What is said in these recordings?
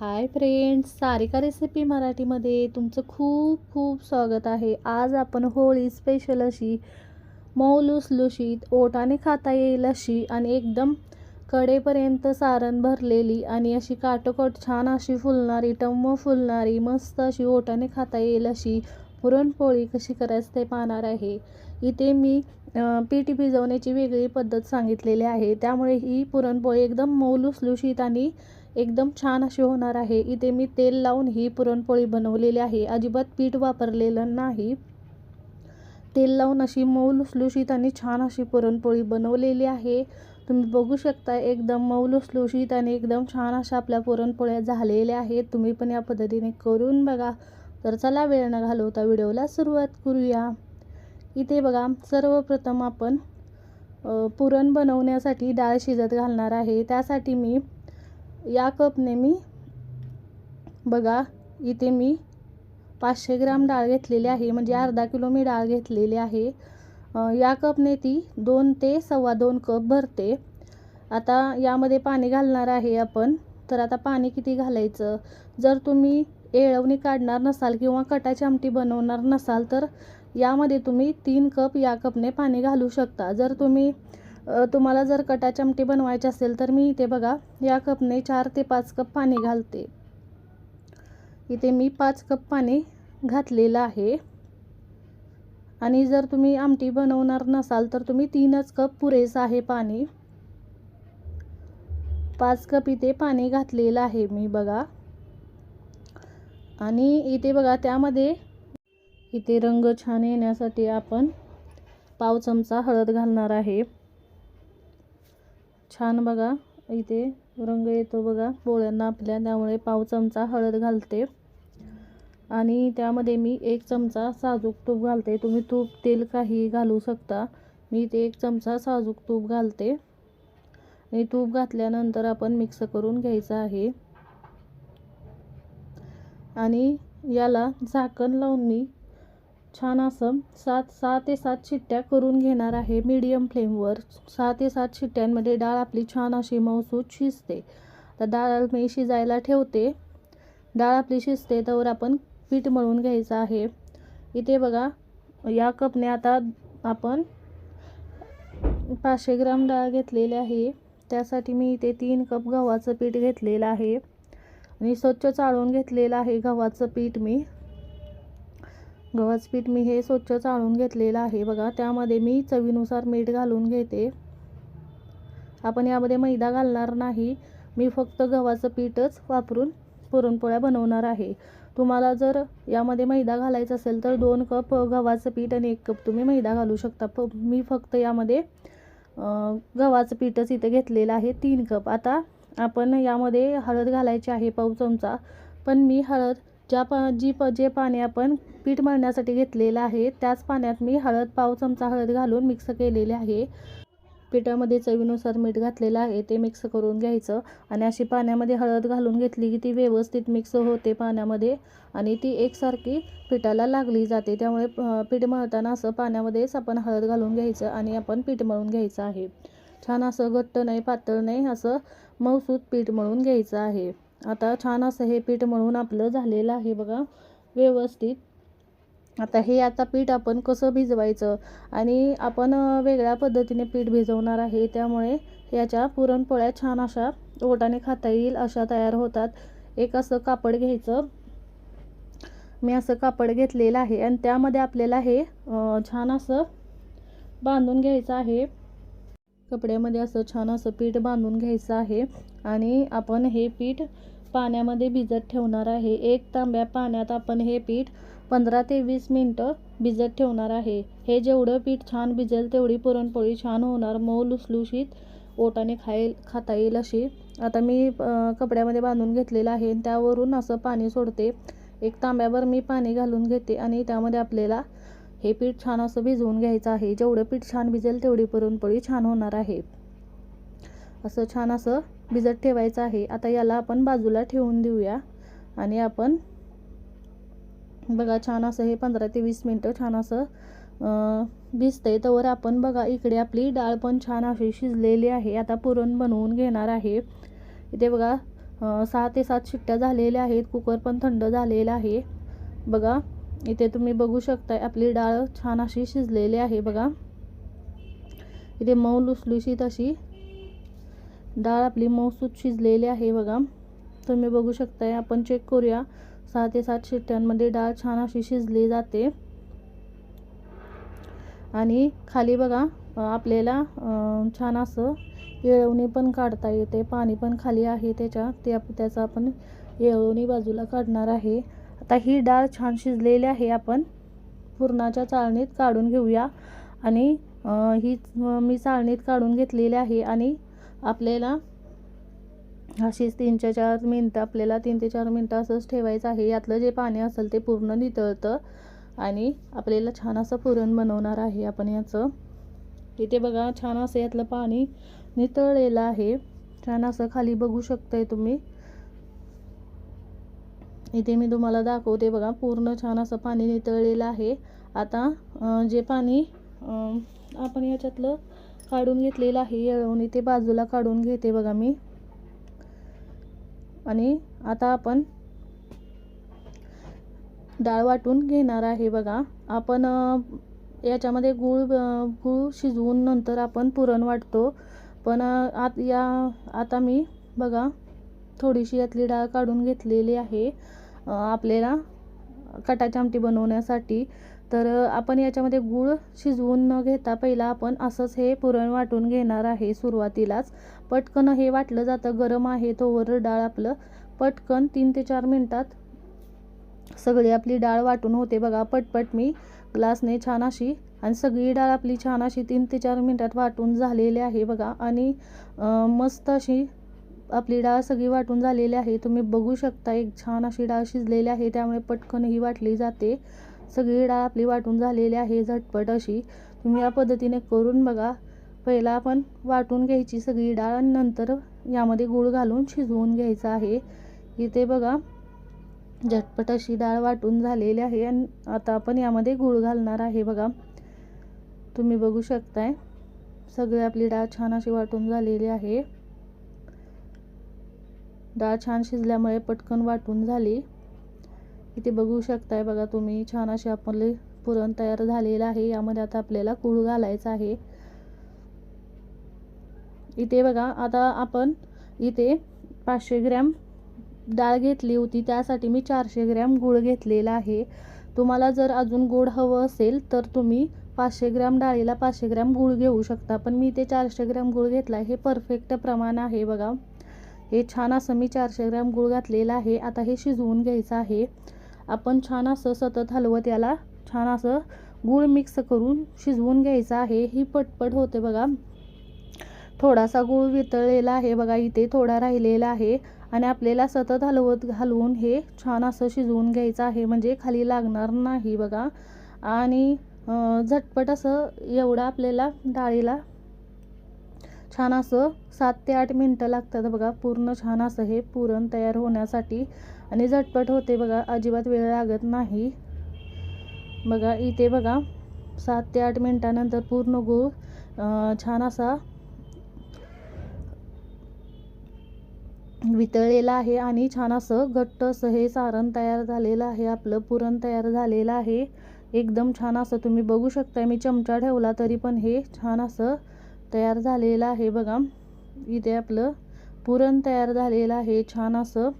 Hi friends Sarika recipe मराठीमध्ये तुमचं खूप खूप स्वागत आहे. आज आपण होळी स्पेशल अशी मऊ लुसलुशीत ओटाने खाता येईल अशी आणि एकदम कडेपर्यंत सारण भरलेली आणि अशी काटोकट छान अशी फुलणारी टम्म फुलणारी मस्त अशी ओटाने खाता येईल अशी पुरणपोळी कशी करायचं ते पाहणार आहे. इथे मी पीठ भिजवण्याची वेगळी पद्धत सांगितलेली आहे. त्यामुळे ही पुरणपोळी एकदम मऊ लुसलुशीत आणि एकदम छान अशी होणार आहे. इथे मी तेल लावून ही पुरणपोळी बनवलेली आहे. अजिबात पीठ वापरलेलं नाही. तेल लावून अशी मऊ लुसलुशीत आणि छान अशी पुरणपोळी बनवलेली आहे. तुम्ही बघू शकता एकदम मऊ लुसलुशीत आणि एकदम छान अशा आपल्या पुरणपोळ्या झालेल्या आहेत. तुम्ही पण या पद्धतीने करून बघा. तर चला वेळ न घालवता व्हिडिओला सुरुवात करूया. इथे बघा सर्वप्रथम आपण पुरण बनवण्यासाठी डाळ शिजत घालणार आहे. त्यासाठी मी या कपने मी बघा इथे मी पाचशे ग्राम डाळ घेतलेली आहे म्हणजे अर्धा किलो मी डाळ घेतलेली आहे. या कपने ती दोन ते सव्वा दोन कप भरते. आता यामध्ये पाणी घालणार आहे आपण. तर आता पाणी किती घालायचं? जर तुम्ही येळवणी काढणार नसाल किंवा कटाची आमटी बनवणार नसाल तर यामध्ये तुम्ही तीन कप या कपने पाणी घालू शकता. जर तुम्ही तुम्हाला जर कटा चमटी बनवायची असेल तर मी इथे बघा या कपने चार ते पाच कप पाणी घालते. इथे मी पाच कप पाणी घातलेलं आहे. आणि जर तुम्ही आमटी बनवणार नसाल तर तुम्ही तीनच कप पुरेसं आहे पाणी. पाच कप इथे पाणी घातलेलं आहे मी बघा. आणि इथे बघा त्यामध्ये इथे रंग छान येण्यासाठी आपण पाव चमचा हळद घालणार आहे. छान बघा. इथे रंग येतो बघा. पोळ्यांना आपल्या त्यामुळे पाव चमचा हळद घालते. आणि त्यामध्ये मी एक चमचा साजूक तूप घालते. तुम्ही तूप तेल काही घालू शकता. मी इथे एक चमचा साजूक तूप घालते. आणि तूप घातल्यानंतर आपण मिक्स करून घ्यायचं आहे. आणि याला झाकण लावून मी छान असं सात सहा ते सात शिट्ट्या करून घेणार आहे मीडियम फ्लेमवर सहा ते सात शिट्ट्यांमध्ये डाळ आपली छान अशी मऊसूत शिजते. तर डाळ मी शिजायला ठेवते. डाळ आपली शिजते तर आपण पीठ मळून घ्यायचं आहे. इथे बघा या कपने आता आपण पाचशे ग्राम डाळ घेतलेली आहे. त्यासाठी मी इथे तीन कप गव्हाचं पीठ घेतलेलं आहे. आणि स्वच्छ चाळून घेतलेलं आहे गव्हाचं पीठ मी. गव्हाचं पीठ मी हे स्वच्छ चाळून घेतलेलं आहे. बघा त्यामध्ये मी चवीनुसार मीठ घालून घेते. आपण यामध्ये मैदा घालणार नाही. मी फक्त गव्हाचं पीठच वापरून पुरणपोळ्या बनवणार आहे. तुम्हाला जर यामध्ये मैदा घालायचा असेल तर दोन कप गव्हाचं पीठ आणि एक कप तुम्ही मैदा घालू शकता. प मी फक्त यामध्ये गव्हाचं पीठच इथे घेतलेलं आहे. तीन कप. आता आपण यामध्ये हळद घालायची आहे पाव चमचा. पण मी हळद ज्या पा जी प जे पाणी आपण पीठ मळण्यासाठी घेतलेलं आहे त्याच पाण्यात मी हळद पाव चमचा हळद घालून मिक्स केलेले आहे. पिठामध्ये चवीनुसार मीठ घातलेलं आहे ते मिक्स करून घ्यायचं आणि अशी पाण्यामध्ये हळद घालून घेतली की ती व्यवस्थित मिक्स होते पाण्यामध्ये आणि ती एकसारखी पिठाला लागली जाते. त्यामुळे पीठ मळताना असं पाण्यामध्येच आपण हळद घालून घ्यायचं आणि आपण पीठ मळून घ्यायचं आहे. छान असं घट्ट नाही पातळ नाही असं मऊसूत पीठ मळून घ्यायचं आहे. आता छान असं हे पीठ मळून आपलं झालेलं आहे बघा व्यवस्थित. आता हे आता पीठ आपण कसं भिजवायचं? आणि आपण वेगळ्या पद्धतीने पीठ भिजवणार आहे त्यामुळे याच्या पुरणपोळ्या छान अशा ओटाने खाता येईल अशा तयार होतात. एक असं कापड घ्यायचं. मी असं कापड घेतलेलं आहे आणि त्यामध्ये आपल्याला हे छान असं बांधून घ्यायचं आहे. कपड्यामध्ये असं छान असं पीठ बांधून घ्यायचं आहे. आणि आपण हे पीठ पाण्यामध्ये भिजत ठेवणार आहे. एक तांब्या पाण्यात आपण हे पीठ पंधरा ते वीस मिनटं भिजत ठेवणार आहे. हे जेवढं पीठ छान भिजेल तेवढी पुरणपोळी छान होणार. मऊ लुसलुशीत ओटाने खाईल खाता येईल अशी. आता मी कपड्यामध्ये बांधून घेतलेलं आहे आणि त्यावरून असं पाणी सोडते. एक तांब्यावर मी पाणी घालून घेते आणि त्यामध्ये आपल्याला हे पीठ छान असं भिजवून घ्यायचं आहे. जेवढं पीठ छान भिजेल तेवढी पुरणपोळी छान होणार आहे. असं छान असं भिजत ठेवायचं आहे. आता याला आपण बाजूला ठेवून देऊया. आणि आपण बघा छान असं हे पंधरा ते वीस मिनटं छान असं भिजतंय. तवर आपण बघा इकडे आपली डाळ पण छान अशी शिजलेली आहे. आता पुरण बनवून घेणार आहे. इथे बघा सहा ते सात शिट्ट्या झालेल्या आहेत. कुकर पण थंड झालेला आहे. बघा इथे तुम्ही बघू शकताय आपली डाळ छान अशी शिजलेली आहे बघा. इथे मऊ लुसलुशीत अशी डाळ आपली मऊसूत शिजलेली आहे बघा. तुम्ही बघू शकताय आपण चेक करूया. सहा ते सात शिट्ट्यांमध्ये डाळ छान अशी शिजली जाते. आणि खाली बघा आपल्याला अं, छान असं येळवणी पण काढता येते. पाणी पण खाली आहे त्याच्या ते आप आपण येळवणी बाजूला काढणार आहे. आता ही डाळ छान शिजलेली आहे. आपण पुरणाच्या चाळणीत काढून घेऊया. आणि ही मी चाळणीत काढून घेतलेली आहे. आणि आपल्याला अशीच तीन ते चार मिनटं आपल्याला तीन ते चार मिनटं असंच ठेवायचं आहे. यातलं जे पाणी असेल ते पूर्ण नितळतं. आणि आपल्याला छान असं पुरण बनवणार आहे आपण याचं. इथे बघा छान असं यातलं पाणी नितळलेलं आहे. छान असं खाली बघू शकताय तुम्ही. इथे मी तुम्हाला दाखवते बघा पूर्ण छान असं पाणी नितळलेलं आहे. आता जे पाणी आपण याच्यातलं काढून घेतलेलं आहे येळवणी ते बाजूला काढून घेते बघा मी. आणि आता आपण डाळ वाटून घेणार आहे बघा. आपण याच्यामध्ये गूळ गूळ शिजवून नंतर आपण पुरण वाटतो. पण आत या आता मी बघा थोडीशी यातली डाळ काढून घेतलेली आहे. आपल्याला कटाची आमटी बनवण्यासाठी. तर आपण याच्यामध्ये गूळ शिजवून न घेता पहिला आपण असंच हे पुरण वाटून घेणार आहे सुरुवातीलाच. पटकन हे वाटलं जातं गरम आहे तोवर डाळ आपलं पटकन तीन ते चार मिनटात सगळी आपली डाळ वाटून होते. बघा पटपट मी ग्लासने छान अशी आणि सगळी डाळ आपली छान अशी तीन ते चार मिनटात वाटून झालेली आहे बघा. आणि मस्त अशी आपली डाळ सगळी वाटून झालेली आहे. तुम्ही बघू शकता एक छान अशी डाळ शिजलेली आहे. त्यामुळे पटकन ही वाटली जाते. सगळी डाळ आपली वाटून झालेली आहे झटपट अशी. तुम्ही या पद्धतीने करून बघा. पहिला आपण वाटून घ्यायची सगळी डाळ आणि नंतर यामध्ये गूळ घालून शिजवून घ्यायचं आहे. इथे बघा झटपट अशी डाळ वाटून झालेली आहे आणि आता आपण यामध्ये गूळ घालणार आहे बघा. तुम्ही बघू शकताय. सगळी आपली डाळ छान अशी वाटून झालेली आहे. डाळ छान शिजल्यामुळे पटकन वाटून झाली. इथे बघू शकताय बघा तुम्ही छान अशी आपले पुरण तयार झालेलं आहे. यामध्ये आता आपल्याला गूळ घालायचा आहे. इथे बघा आता आपण इथे पाचशे ग्रॅम डाळ घेतली होती. त्यासाठी मी चारशे ग्रॅम गूळ घेतलेला आहे. तुम्हाला जर अजून गोड हवं असेल तर तुम्ही पाचशे ग्रॅम डाळीला पाचशे ग्रॅम गूळ घेऊ शकता. पण मी ते चारशे ग्रॅम गूळ घेतला हे परफेक्ट प्रमाण आहे बघा. हे छान असं मी चारशे ग्रॅम गूळ घातलेलं आहे. आता हे शिजवून घ्यायचं आहे. आपण छान असं सतत हलवत याला छान असं गूळ मिक्स करून शिजवून घ्यायचं आहे. ही पटपट होते बघा. थोडासा गूळ वितळलेला आहे बघा. इथे थोडा राहिलेला आहे. आणि आपल्याला सतत हलवत घालवून हे छान असं शिजवून घ्यायचं आहे. म्हणजे खाली लागणार नाही बघा. आणि झटपट असं एवढं आपल्याला डाळीला छान असं सात ते आठ मिनटं लागतात बघा. पूर्ण छान असं हे पुरण तयार होण्यासाठी. आणि झटपट होते बघा. अजिबात वेळ लागत नाही. बघा इथे बघा. सात ते आठ मिनटानंतर पूर्ण गूळ छान असा वितळलेलं आहे आणि छान असं घट्ट असं हे सारण तयार झालेलं आहे. आपलं पुरण तयार झालेलं आहे. एकदम छान असं तुम्ही बघू शकताय. मी चमचा ठेवला तरी पण हे छान असं तयार झालेलं आहे बघा. इथे आपलं पुरण तयार झालेलं आहे. छान असं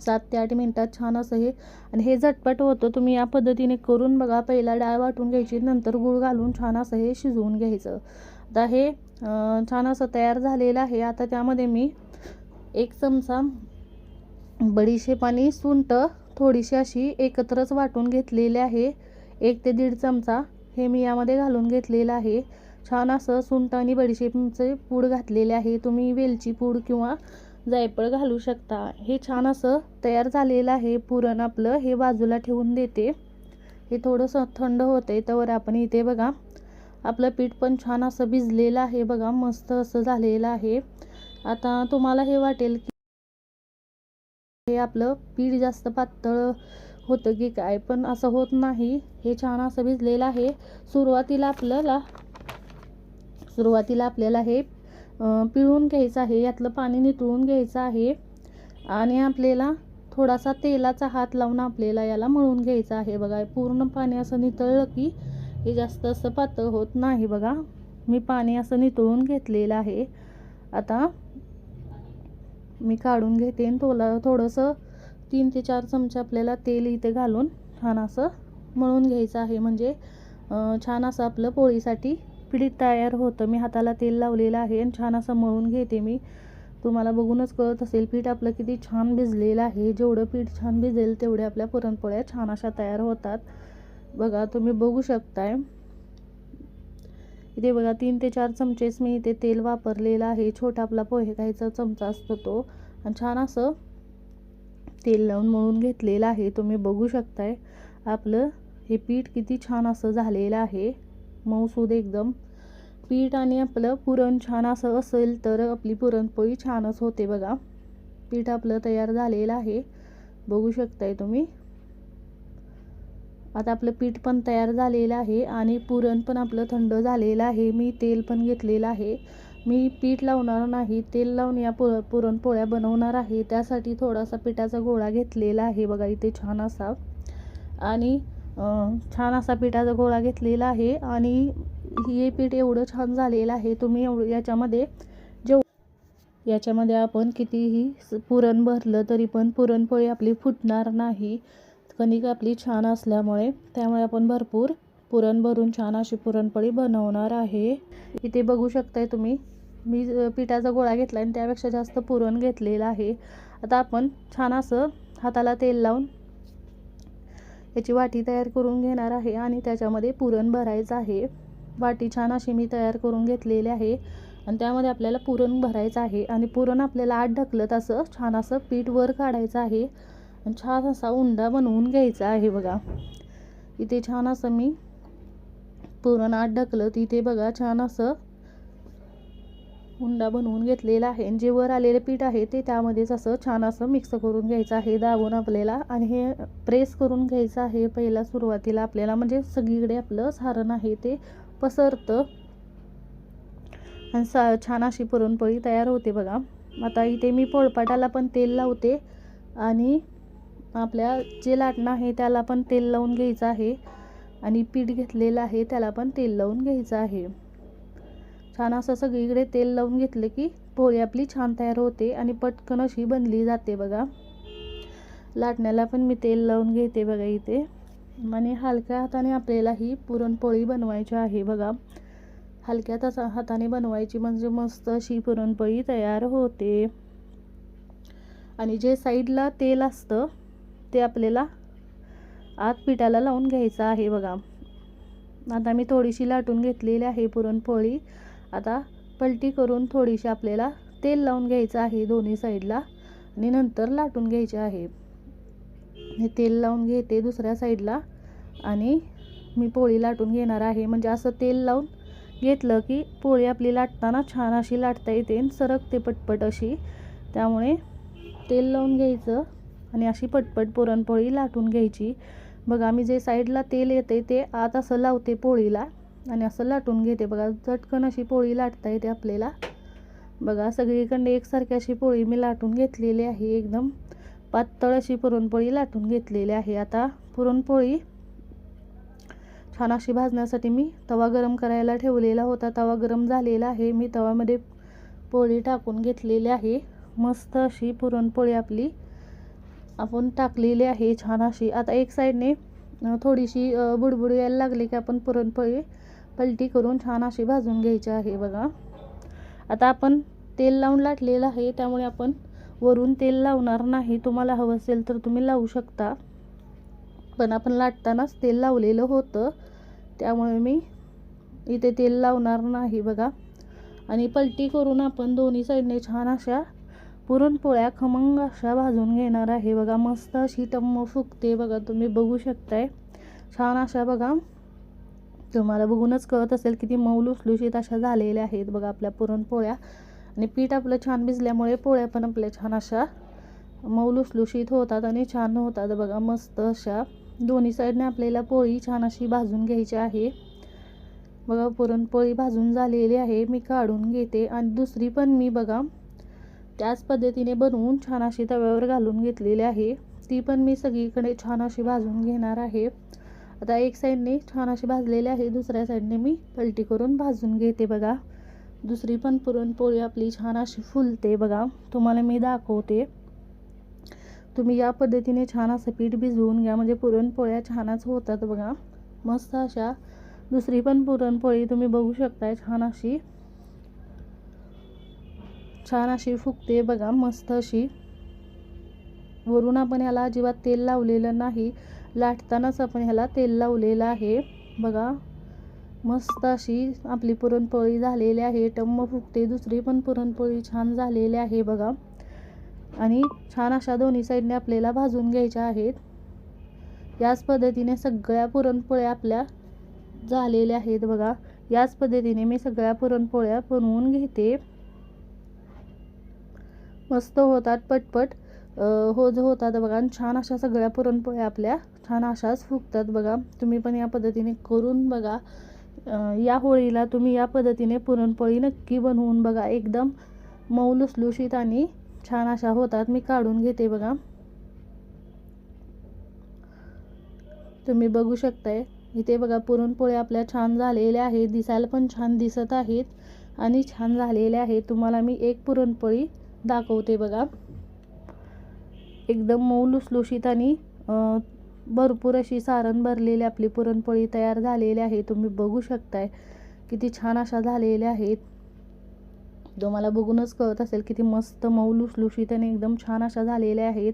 सात ते आठ मिनटात छान असं हे. आणि हे झटपट होतं. तुम्ही या पद्धतीने करून बघा. पहिला डाळ वाटून घ्यायची नंतर गूळ घालून छान असं हे शिजवून घ्यायचं. आता हे छान असं तयार झालेलं आहे. आता त्यामध्ये मी एक चमचा बडीशेप आणि सुंट थोडीशी अशी एकत्रच वाटून घेतलेली आहे. एक ते दीड चमचा हे मी यामध्ये घालून घेतलेलं आहे. छान असं सुंठ आणि बडीशेपचे पूड घातलेले आहे. तुम्ही वेलची पूड किंवा जायफळ घालू शकता. हे छान असं तयार झालेलं आहे. पुरण आपलं हे बाजूला ठेवून देते. हे थोडंसं थंड होते तर आपण इथे बघा. आपलं पीठ पण छान असं भिजलेलं आहे बघा. मस्त असं झालेलं आहे. आता तुम्हाला हे वाटेल की हे आपलं पीठ जास्त पातळ होतं की काय पण असं होत नाही. हे छान असं भिजलेलं आहे. सुरुवातीला आपल्याला सुरुवातीला आपल्याला हे पिळून घ्यायचं आहे यातलं पाणी नितळून घ्यायचं आहे आणि आपल्याला थोडासा तेलाचा हात लावून आपल्याला याला मळून घ्यायचं आहे. बघा पूर्ण पाणी असं नितळलं की हे जास्त असं पातळ होत नाही बघा. मी पाणी असं नितळून घेतलेलं आहे. आता मी काढून घेते आणि थोडं थोडंसं तीन ते चार चमचे आपल्याला तेल इथे घालून छान असं मळून घ्यायचं आहे. म्हणजे छान असं आपलं पोळीसाठी पीठ तयार होतं. मी हाताला तेल लावलेलं आहे आणि छान असं मळून घेते मी. तुम्हाला बघूनच कळत असेल पीठ आपलं किती छान भिजलेलं आहे. जेवढं पीठ छान भिजेल तेवढे आपल्या पुरणपोळ्या छान अशा तयार होतात. बघा तुम्ही बघू शकताय. इथे बघा तीन ते चार चमचेच मी इथे तेल वापरलेलं आहे. छोटा आपला पोहे खायचा चमचा असतो तो. आणि छान असं तेल लावून मळून घेतलेलं आहे. तुम्ही बघू शकताय आपलं हे पीठ किती छान असं झालेलं आहे. मऊसूद एकदम. पीठ आणि आपलं पुरण छान असं असेल तर आपली पुरणपोळी छानच होते बघा. पीठ आपलं तयार झालेलं आहे. बघू शकताय तुम्ही. आता आपलं पीठ पण तयार झालेलं आहे आणि पुरण पण आपलं थंड झालेलं आहे. मी तेल पण घेतलेलं आहे. मी पीठ लावणार नाही. तेल लावून या पुर पुरणपोळ्या बनवणार आहे. त्यासाठी थोडासा पिठाचा गोळा घेतलेला आहे. बघा इथे छान असा. आणि छान असा पिठाचा गोळा घेतलेला आहे आणि हे पीठ एवढं छान झालेलं आहे तुम्ही एवढं याच्यामध्ये जेव याच्यामध्ये आपण कितीही पुरण भरलं तरी पण पुरणपोळी आपली फुटणार नाही. कणिक आपली छान असल्यामुळे त्यामुळे आपण भरपूर पुरण भरून छान अशी पुरणपोळी बनवणार आहे. इथे बघू शकताय तुम्ही मी पिठाचा गोळा घेतला आणि त्यापेक्षा जास्त पुरण घेतलेलं आहे. आता आपण छान असं हाताला तेल लावून याची वाटी तयार करून घेणार आहे आणि त्याच्यामध्ये पुरण भरायचं आहे. वाटी छान अशी मी तयार करून घेतलेली आहे आणि त्यामध्ये आपल्याला पुरण भरायचं आहे आणि पुरण आपल्याला आत ढकलत असं छान असं पीठ वर काढायचं आहे. आणि छान असा उंडा बनवून घ्यायचा आहे बघा. इथे छान असं मी पुरण आत ढकलत इथे बघा छान असं हुंडा बनवून घेतलेला आहे. आणि जे वर आलेले पीठ आहे ते त्यामध्येच असं छान असं मिक्स करून घ्यायचं आहे दाबून आपल्याला. आणि हे प्रेस करून घ्यायचं आहे. पहिला सुरुवातीला आपल्याला म्हणजे सगळीकडे आपलं सारण आहे ते पसरतं. आणि सा छान अशी पुरणपोळी तयार होते बघा. आता इथे मी पोळपाटाला पण तेल लावते. आणि आपल्या जे लाटणं आहे त्याला पण तेल लावून घ्यायचं आहे. आणि पीठ घेतलेलं आहे त्याला पण तेल लावून घ्यायचं आहे. छान असं सगळीकडे तेल लावून घेतलं की पोळी आपली छान तयार होते आणि पटकन अशी बनली जाते बघा. लाटण्याला पण मी तेल लावून घेते बघा इथे. आणि हलक्या हाताने आपल्याला ही पुरणपोळी बनवायची आहे बघा. हलक्या तसा हाताने बनवायची म्हणजे मस्त अशी पुरणपोळी तयार होते. आणि जे साईडला तेल असतं ते आपल्याला आत पिठाला लावून घ्यायचं आहे बघा. आता मी थोडीशी लाटून घेतलेली आहे पुरणपोळी. आता पलटी करून थोडीशी आपल्याला तेल लावून घ्यायचं आहे दोन्ही साईडला आणि नंतर लाटून घ्यायचे आहे. हे तेल लावून घेते दुसऱ्या साईडला आणि मी पोळी लाटून घेणार आहे. म्हणजे असं तेल लावून घेतलं की पोळी आपली लाटताना छान अशी लाटता येते सरकते पटपट अशी. त्यामुळे तेल लावून घ्यायचं आणि अशी पटपट पुरणपोळी लाटून घ्यायची. बघा मी जे साईडला तेल येते ते आत असं लावते पोळीला. आणि असं लाटून घेते. बघा झटकन अशी पोळी लाटता येते आपल्याला. बघा सगळीकडे एकसारखी अशी पोळी मी लाटून घेतलेली आहे. एकदम पातळ अशी पुरणपोळी लाटून घेतलेली आहे. आता पुरणपोळी छान अशी भाजण्यासाठी मी तवा गरम करायला ठेवलेला होता. तवा गरम झालेला आहे. मी तवामध्ये पोळी टाकून घेतलेली आहे. मस्त अशी पुरणपोळी आपली आपण टाकलेली आहे. छान अशी. आता एक साईडने थोडीशी बुडबुड यायला लागली की आपण पुरणपोळी पलटी करून छान अशी भाजून घ्यायची आहे बघा. आता आपण तेल लावून लाटलेलं आहे त्यामुळे आपण वरून तेल लावणार नाही. तुम्हाला हवं असेल तर तुम्ही लावू शकता. पण आपण लाटतानाच तेल लावलेलं होतं त्यामुळे मी इथे तेल लावणार नाही बघा. आणि पलटी करून आपण दोन्ही साईडने छान अशा पुरणपोळ्या खमंग अशा भाजून घेणार आहे बघा. मस्त अशी टम्म फुगते बघा तुम्ही बघू शकताय. छान अशा बघा. तुम्हाला बघूनच कळत असेल किती मऊ लुसलुशीत अशा झालेल्या आहेत. बघा आपल्या पुरणपोळ्या. आणि पीठ आपलं छान भिजल्यामुळे पोळ्या पण आपल्या छान अशा मऊ लुसलुशीत होतात आणि छान होतात. बघा मस्त अशा दोन्ही साईडने आपल्याला पोळी छान अशी भाजून घ्यायची आहे. बघा पुरणपोळी भाजून झालेली आहे. मी काढून घेते. आणि दुसरी पण मी बघा त्याच पद्धतीने बनवून छान अशी तव्यावर घालून घेतलेली आहे. ती पण मी सगळीकडे छान अशी भाजून घेणार आहे. आता एक साईडने छान अशी भाजलेली आहे दुसऱ्या साईडने मी पलटी करून भाजून घेते बघा. दुसरी पण पुरणपोळी आपली छान अशी फुलते बघा. तुम्हाला मी दाखवते. तुम्ही या पद्धतीने छान असं पीठ भिजवून घ्या म्हणजे पुरणपोळ्या छानच होतात बघा. मस्त अशा. दुसरी पण पुरणपोळी तुम्ही बघू शकताय छान अशी. छान अशी फुगते बघा मस्त अशी. वरून आपण याला अजिबात तेल लावलेलं नाही. लाटतानाच आपण ह्याला तेल लावलेलं आहे. बघा मस्त अशी आपली पुरणपोळी झालेली आहे. टम्म फुगते दुसरी पण पुरणपोळी छान झालेली आहे बघा. आणि छान अशा दोन्ही साईडने आपल्याला भाजून घ्यायच्या आहेत. याच पद्धतीने सगळ्या पुरणपोळ्या आपल्या झालेल्या आहेत बघा. याच पद्धतीने मी सगळ्या पुरणपोळ्या बनवून घेते. मस्त होतात पटपट. हो जो होतात बघा आणि छान अशा सगळ्या पुरणपोळ्या आपल्या छान अशाच फुगतात बघा. तुम्ही पण या पद्धतीने करून बघा. या होळीला तुम्ही या पद्धतीने पुरणपोळी नक्की बनवून बघा. एकदम मऊ लुसलुशीत आणि छान अशा होतात. मी काढून घेते बघा. तुम्ही बघू शकताय. इथे बघा पुरणपोळ्या आपल्या छान झालेल्या आहेत. दिसायला पण छान दिसत आहेत आणि छान झालेल्या आहेत. तुम्हाला मी एक पुरणपोळी दाखवते बघा. एकदम मऊ लुसलुशीत आणि भरपूर अशी सारण भरलेली आपली पुरणपोळी तयार झालेली आहे. तुम्ही बघू शकताय किती छान अशा झालेल्या आहेत. तुम्हाला बघूनच कळत असेल किती मस्त मऊ लुसलुशीत आणि एकदम छान अशा झालेल्या आहेत.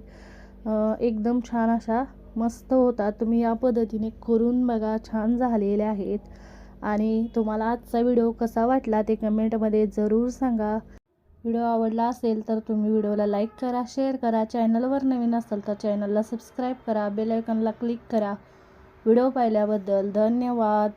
एकदम छान अशा मस्त होतात. तुम्ही या पद्धतीने करून बघा छान झालेल्या आहेत. आणि तुम्हाला आजचा व्हिडिओ कसा वाटला ते कमेंटमध्ये जरूर सांगा. व्हिडिओ आवडला असेल तर तुम्ही व्हिडिओला लाईक करा शेअर करा. चॅनलवर नवीन असाल तर चॅनलला सबस्क्राईब करा बेलायकॉनला क्लिक करा. व्हिडिओ पाहिल्याबद्दल धन्यवाद.